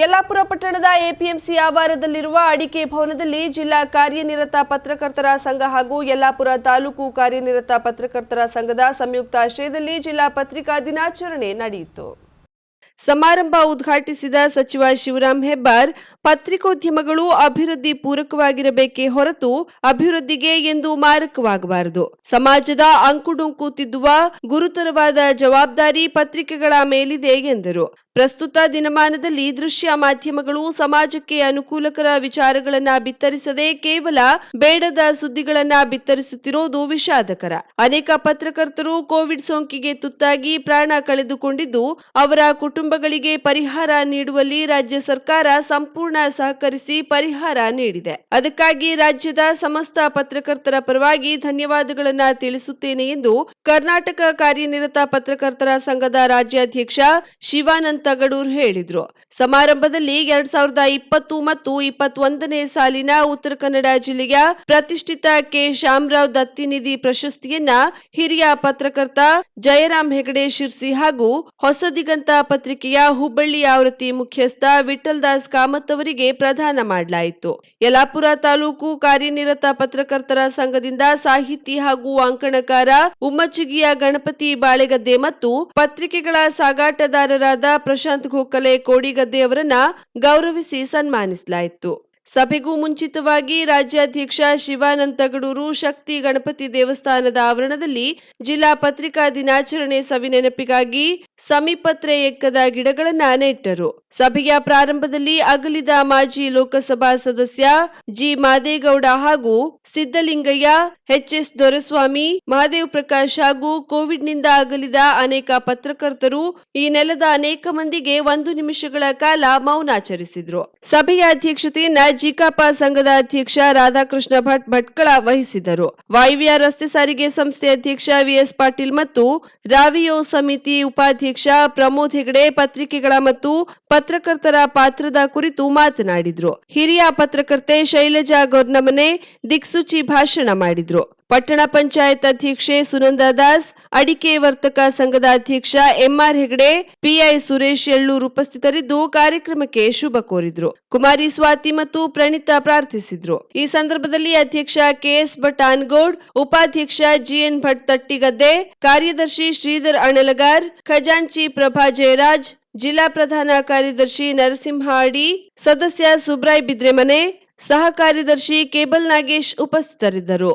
ಯಲ್ಲಾಪುರ ಪಟ್ಟಣದ ಎಪಿಎಂಸಿ ಆವಾರದಲ್ಲಿರುವ ಅಡಿಕೆ ಭವನದಲ್ಲಿ ಜಿಲ್ಲಾ ಕಾರ್ಯನಿರತ ಪತ್ರಕರ್ತರ ಸಂಘ ಹಾಗೂ ಯಲ್ಲಾಪುರ ತಾಲೂಕು ಕಾರ್ಯನಿರತ ಪತ್ರಕರ್ತರ ಸಂಘದ ಸಂಯುಕ್ತ ಆಶ್ರಯದಲ್ಲಿ ಜಿಲ್ಲಾ ಪತ್ರಿಕಾ ದಿನಾಚರಣೆ ನಡೆಯಿತು. ಸಮಾರಂಭ ಉದ್ಘಾಟಿಸಿದ ಸಚಿವ ಶಿವರಾಂ ಹೆಬ್ಬಾರ್, ಪತ್ರಿಕೋದ್ಯಮಗಳು ಅಭಿವೃದ್ಧಿ ಪೂರಕವಾಗಿರಬೇಕೇ ಹೊರತು ಅಭಿವೃದ್ಧಿಗೆ ಎಂದು ಮಾರಕವಾಗಬಾರದು. ಸಮಾಜದ ಅಂಕುಡೊಂಕು ತಿದ್ದುವ ಗುರುತರವಾದ ಜವಾಬ್ದಾರಿ ಪತ್ರಿಕೆಗಳ ಮೇಲಿದೆ ಎಂದರು. ಪ್ರಸ್ತುತ ದಿನಮಾನದಲ್ಲಿ ದೃಶ್ಯ ಮಾಧ್ಯಮಗಳು ಸಮಾಜಕ್ಕೆ ಅನುಕೂಲಕರ ವಿಚಾರಗಳನ್ನ ಬಿತ್ತರಿಸದೆ ಕೇವಲ ಬೇಡದ ಸುದ್ದಿಗಳನ್ನ ಬಿತ್ತರಿಸುತ್ತಿರುವುದು ವಿಷಾದಕರ. ಅನೇಕ ಪತ್ರಕರ್ತರು ಕೋವಿಡ್ ಸೋಂಕಿಗೆ ತುತ್ತಾಗಿ ಪ್ರಾಣ ಕಳೆದುಕೊಂಡಿದ್ದು, ಅವರ ಕುಟುಂಬಗಳಿಗೆ ಪರಿಹಾರ ನೀಡುವಲ್ಲಿ ರಾಜ್ಯ ಸರ್ಕಾರ ಸಂಪೂರ್ಣ ಸಹಕರಿಸಿ ಪರಿಹಾರ ನೀಡಿದೆ. ಅದಕ್ಕಾಗಿ ರಾಜ್ಯದ ಸಮಸ್ತ ಪತ್ರಕರ್ತರ ಪರವಾಗಿ ಧನ್ಯವಾದಗಳನ್ನು ತಿಳಿಸುತ್ತೇನೆ ಎಂದು ಕರ್ನಾಟಕ ಕಾರ್ಯನಿರತ ಪತ್ರಕರ್ತರ ಸಂಘದ ರಾಜ್ಯಾಧ್ಯಕ್ಷ ಶಿವಾನಂದ ತಗಡೂರ್ ಹೇಳಿದ್ರು. ಸಮಾರಂಭದಲ್ಲಿ ಎರಡ್ ಸಾವಿರದ ಇಪ್ಪತ್ತು ಮತ್ತು ಇಪ್ಪತ್ತೊಂದನೇ ಸಾಲಿನ ಉತ್ತರ ಕನ್ನಡ ಜಿಲ್ಲೆಯ ಪ್ರತಿಷ್ಠಿತ ಕೆ. ಶ್ಯಾಮರಾವ್ ದತ್ತಿನಿಧಿ ಪ್ರಶಸ್ತಿಯನ್ನ ಹಿರಿಯ ಪತ್ರಕರ್ತ ಜಯರಾಮ್ ಹೆಗಡೆ ಶಿರ್ಸಿ ಹಾಗೂ ಹೊಸದಿಗಂತ ಪತ್ರಿಕೆಯ ಹುಬ್ಬಳ್ಳಿ ಆವೃತ್ತಿ ಮುಖ್ಯಸ್ಥ ವಿಠಲ್ ದಾಸ್ ಕಾಮತ್ ಅವರಿಗೆ ಪ್ರದಾನ ಮಾಡಲಾಯಿತು. ಯಲಾಪುರ ತಾಲೂಕು ಕಾರ್ಯನಿರತ ಪತ್ರಕರ್ತರ ಸಂಘದಿಂದ ಸಾಹಿತಿ ಹಾಗೂ ಅಂಕಣಕಾರ ಉಮ್ಮಚ್ಚಿಗಿಯ ಗಣಪತಿ ಬಾಳೆಗದ್ದೆ ಮತ್ತು ಪತ್ರಿಕೆಗಳ ಸಾಗಾಟದಾರರಾದ ಪ್ರಶಾಂತ್ ಗೋಖಲೆ, ಕೋಡಿಗದ್ದೆ ಅವರನ್ನ ಗೌರವಿಸಿ ಸನ್ಮಾನಿಸಲಾಯಿತು. ಸಭೆಗೂ ಮುಂಚಿತವಾಗಿ ರಾಜ್ಯಾಧ್ಯಕ್ಷ ಶಿವಾನಂದ ತಗಡೂರು ಶಕ್ತಿ ಗಣಪತಿ ದೇವಸ್ಥಾನದ ಆವರಣದಲ್ಲಿ ಜಿಲ್ಲಾ ಪತ್ರಿಕಾ ದಿನಾಚರಣೆ ಸವಿನೆನಪಿಗಾಗಿ ಸಮೀಪತ್ರೆ ಎಕ್ಕದ ಗಿಡಗಳನ್ನ ನೆಟ್ಟರು. ಸಭೆಯ ಪ್ರಾರಂಭದಲ್ಲಿ ಅಗಲಿದ ಮಾಜಿ ಲೋಕಸಭಾ ಸದಸ್ಯ ಜಿ ಮಾದೇಗೌಡ ಹಾಗೂ ಸಿದ್ದಲಿಂಗಯ್ಯ ಎಚ್ಎಸ್ ದೊರೆಸ್ವಾಮಿ, ಮಹಾದೇವ್ ಪ್ರಕಾಶ್ ಹಾಗೂ ಕೋವಿಡ್ನಿಂದ ಅಗಲಿದ ಅನೇಕ ಪತ್ರಕರ್ತರು ಈ ನೆಲದ ಅನೇಕ ಮಂದಿಗೆ ಒಂದು ನಿಮಿಷಗಳ ಕಾಲ ಮೌನಾಚರಿಸಿದ್ರು. ಸಭೆಯ ಅಧ್ಯಕ್ಷತೆಯನ್ನ ಜಿಕಾಪ ಸಂಘದ ಅಧ್ಯಕ್ಷ ರಾಧಾಕೃಷ್ಣ ಭಟ್ ಭಟ್ಕಳ ವಹಿಸಿದರು. ವಾಯುವ್ಯ ರಸ್ತೆ ಸಾರಿಗೆ ಸಂಸ್ಥೆ ಅಧ್ಯಕ್ಷ ವಿಎಸ್ ಪಾಟೀಲ್ ಮತ್ತು ರಾವಿಯೋ ಸಮಿತಿ ಉಪಾಧ್ಯಕ್ಷ ಪ್ರಮೋದ್ ಹೆಗಡೆ ಪತ್ರಿಕೆಗಳ ಮತ್ತು ಪತ್ರಕರ್ತರ ಪಾತ್ರದ ಕುರಿತು ಮಾತನಾಡಿದ್ರು. ಹಿರಿಯ ಪತ್ರಕರ್ತೆ ಶೈಲಜಾ ಗೌರ್ನಮನೆ ದಿಕ್ಸೂಚಿ ಭಾಷಣ ಮಾಡಿದ್ರು. ಪಟ್ಟಣ ಪಂಚಾಯತ್ ಅಧ್ಯಕ್ಷೆ ಸುನಂದಾ ದಾಸ್, ಅಡಿಕೆ ವರ್ತಕ ಸಂಘದ ಅಧ್ಯಕ್ಷ M R Hegde, PI Suresh Yallur ಉಪಸ್ಥಿತರಿದ್ದು ಕಾರ್ಯಕ್ರಮಕ್ಕೆ ಶುಭ ಕೋರಿದ್ರು. ಕುಮಾರಿ ಸ್ವಾತಿ ಮತ್ತು ಪ್ರಣಿತಾ ಪ್ರಾರ್ಥಿಸಿದ್ರು. ಈ ಸಂದರ್ಭದಲ್ಲಿ ಅಧ್ಯಕ್ಷ ಕೆಎಸ್ ಭಟ್ ಆನ್ಗೌಡ್ ಉಪಾಧ್ಯಕ್ಷ ಜಿಎನ್ ಭಟ್ ತಟ್ಟಿಗದ್ದೆ, ಕಾರ್ಯದರ್ಶಿ ಶ್ರೀಧರ್ ಅಣಲಗಾರ್, ಖಜಾಂಚಿ ಪ್ರಭಾ ಜಯರಾಜ್, ಜಿಲ್ಲಾ ಪ್ರಧಾನ ಕಾರ್ಯದರ್ಶಿ ನರಸಿಂಹ ಅಡಿ ಸದಸ್ಯ ಸುಬ್ರಾಯ್ ಬಿದ್ರೆಮನೆ, ಸಹ ಕಾರ್ಯದರ್ಶಿ ಕೇಬಲ್ ನಾಗೇಶ್ ಉಪಸ್ಥಿತರಿದ್ದರು.